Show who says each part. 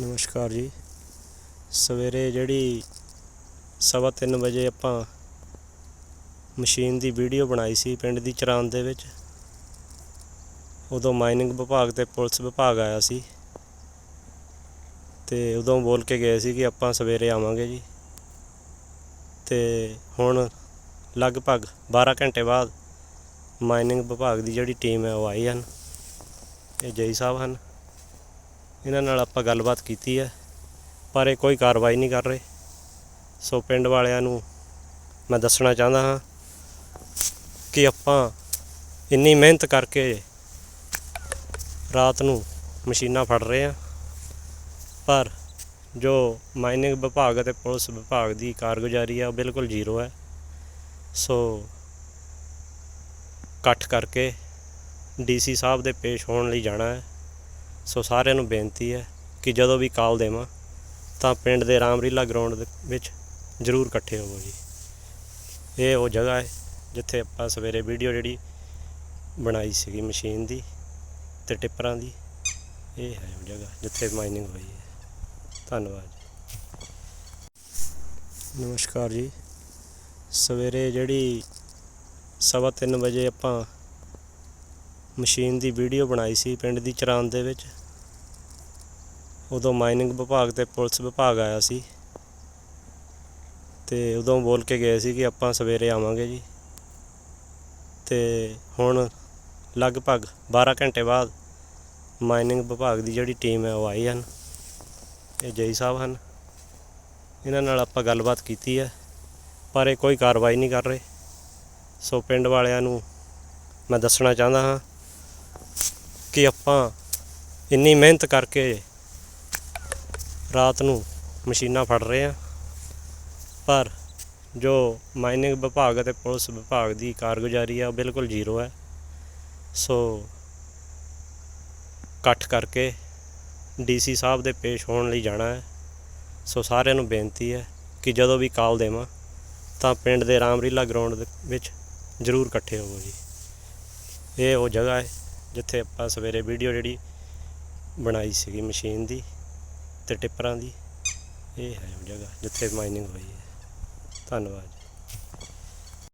Speaker 1: ਨਮਸਕਾਰ ਜੀ। ਸਵੇਰੇ ਜਿਹੜੀ ਸਵਾ ਤਿੰਨ ਵਜੇ ਆਪਾਂ ਮਸ਼ੀਨ ਦੀ ਵੀਡੀਓ ਬਣਾਈ ਸੀ ਪਿੰਡ ਦੀ ਚਰਾਨ ਦੇ ਵਿੱਚ। ਉਦੋਂ ਮਾਈਨਿੰਗ ਵਿਭਾਗ ਤੇ ਪੁਲਿਸ ਵਿਭਾਗ ਆਇਆ ਸੀ। ਤੇ ਉਦੋਂ ਬੋਲ ਕੇ ਗਏ ਸੀ ਕਿ ਆਪਾਂ ਸਵੇਰੇ ਆਵਾਂਗੇ ਜੀ। ਤੇ ਹੁਣ ਲਗਭਗ 12 ਘੰਟੇ ਬਾਅਦ ਮਾਈਨਿੰਗ ਵਿਭਾਗ ਦੀ ਜਿਹੜੀ ਟੀਮ ਹੈ ਉਹ ਆਈ ਹਨ। ਇਹ ਜਈ ਸਾਹਿਬ ਹਨ। ਇਹਨਾਂ ਨਾਲ ਆਪਾਂ ਗੱਲਬਾਤ ਕੀਤੀ ਹੈ, ਪਰ ਇਹ ਕੋਈ ਕਾਰਵਾਈ ਨਹੀਂ ਕਰ ਰਹੇ। ਸੋ ਪਿੰਡ ਵਾਲਿਆਂ ਨੂੰ ਮੈਂ ਦੱਸਣਾ ਚਾਹੁੰਦਾ ਹਾਂ ਕਿ ਆਪਾਂ ਇੰਨੀ ਮਿਹਨਤ ਕਰਕੇ ਰਾਤ ਨੂੰ ਮਸ਼ੀਨਾਂ ਫੜ ਰਹੇ ਹਾਂ, ਪਰ ਜੋ ਮਾਈਨਿੰਗ ਵਿਭਾਗ ਅਤੇ ਪੁਲਿਸ ਵਿਭਾਗ ਦੀ ਕਾਰਗੁਜ਼ਾਰੀ ਹੈ ਉਹ ਬਿਲਕੁਲ ਜ਼ੀਰੋ ਹੈ। ਸੋ ਇਕੱਠ ਕਰਕੇ ਡੀਸੀ ਸਾਹਿਬ ਦੇ ਪੇਸ਼ ਹੋਣ ਲਈ ਜਾਣਾ ਹੈ। ਸੋ ਸਾਰਿਆਂ ਨੂੰ ਬੇਨਤੀ ਹੈ ਕਿ ਜਦੋਂ ਵੀ ਕਾਲ ਦੇਵਾਂ ਤਾਂ ਪਿੰਡ ਦੇ ਰਾਮਰੀਲਾ ਗਰਾਊਂਡ ਦੇ ਵਿੱਚ ਜ਼ਰੂਰ ਇਕੱਠੇ ਹੋਵੋ ਜੀ। ਇਹ ਉਹ ਜਗ੍ਹਾ ਹੈ ਜਿੱਥੇ ਆਪਾਂ ਸਵੇਰੇ ਵੀਡੀਓ ਜਿਹੜੀ ਬਣਾਈ ਸੀਗੀ ਮਸ਼ੀਨ ਦੀ ਤੇ ਟਿੱਪਰਾਂ ਦੀ। ਇਹ ਹੈ ਉਹ ਜਗ੍ਹਾ ਜਿੱਥੇ ਮਾਈਨਿੰਗ ਹੋਈ ਹੈ। ਧੰਨਵਾਦ ਜੀ। ਨਮਸਕਾਰ ਜੀ। ਸਵੇਰੇ ਜਿਹੜੀ ਸਵਾ ਤਿੰਨ ਵਜੇ ਆਪਾਂ ਮਸ਼ੀਨ ਦੀ ਵੀਡੀਓ ਬਣਾਈ ਸੀ ਪਿੰਡ ਦੀ ਚਰਾਨ ਦੇ ਵਿੱਚ। ਉਦੋਂ ਮਾਈਨਿੰਗ ਵਿਭਾਗ ਤੇ ਪੁਲਿਸ ਵਿਭਾਗ ਆਇਆ ਸੀ। ਤੇ ਉਦੋਂ ਬੋਲ ਕੇ ਗਏ ਸੀ ਕਿ ਆਪਾਂ ਸਵੇਰੇ ਆਵਾਂਗੇ ਜੀ। ਤੇ ਹੁਣ ਲਗਭਗ 12 ਘੰਟੇ ਬਾਅਦ ਮਾਈਨਿੰਗ ਵਿਭਾਗ ਦੀ ਜਿਹੜੀ ਟੀਮ ਹੈ ਉਹ ਆਈ ਹਨ। ਇਹ ਜਈ ਸਾਹਿਬ ਹਨ। ਇਹਨਾਂ ਨਾਲ ਆਪਾਂ ਗੱਲਬਾਤ ਕੀਤੀ ਹੈ, ਪਰ ਇਹ ਕੋਈ ਕਾਰਵਾਈ ਨਹੀਂ ਕਰ ਰਹੇ। ਸੋ ਪਿੰਡ ਵਾਲਿਆਂ ਨੂੰ ਮੈਂ ਦੱਸਣਾ ਚਾਹੁੰਦਾ ਹਾਂ ਕਿ ਆਪਾਂ ਇੰਨੀ ਮਿਹਨਤ ਕਰਕੇ ਰਾਤ ਨੂੰ ਮਸ਼ੀਨਾਂ ਫੜ ਰਹੇ ਹਾਂ। ਪਰ ਜੋ ਮਾਈਨਿੰਗ ਵਿਭਾਗ ਅਤੇ ਪੁਲਿਸ ਵਿਭਾਗ ਦੀ ਕਾਰਗੁਜ਼ਾਰੀ ਆ, ਉਹ ਬਿਲਕੁਲ ਜ਼ੀਰੋ ਹੈ। ਸੋ ਇਕੱਠ ਕਰਕੇ ਡੀਸੀ ਸਾਹਿਬ ਦੇ ਪੇਸ਼ ਹੋਣ ਲਈ ਜਾਣਾ ਹੈ। ਸੋ ਸਾਰਿਆਂ ਨੂੰ ਬੇਨਤੀ ਹੈ ਕਿ ਜਦੋਂ ਵੀ ਕਾਲ ਦੇਵਾਂ, ਤਾਂ ਪਿੰਡ ਦੇ ਰਾਮਰੀਲਾ ਗਰਾਊਂਡ ਦੇ ਵਿੱਚ ਜ਼ਰੂਰ ਇਕੱਠੇ ਹੋਵੋ ਜੀ। ਇਹ ਉਹ ਜਗ੍ਹਾ ਹੈ ਜਿੱਥੇ ਆਪਾਂ ਸਵੇਰੇ ਵੀਡੀਓ ਜਿਹੜੀ ਬਣਾਈ ਸੀਗੀ ਮਸ਼ੀਨ ਦੀ ਤੇ ਟਿੱਪਰਾਂ ਦੀ, ਇਹ ਹੈ ਉਹ ਜਗ੍ਹਾ ਜਿੱਥੇ ਮਾਈਨਿੰਗ ਹੋਈ ਹੈ। ਧੰਨਵਾਦ ਜੀ।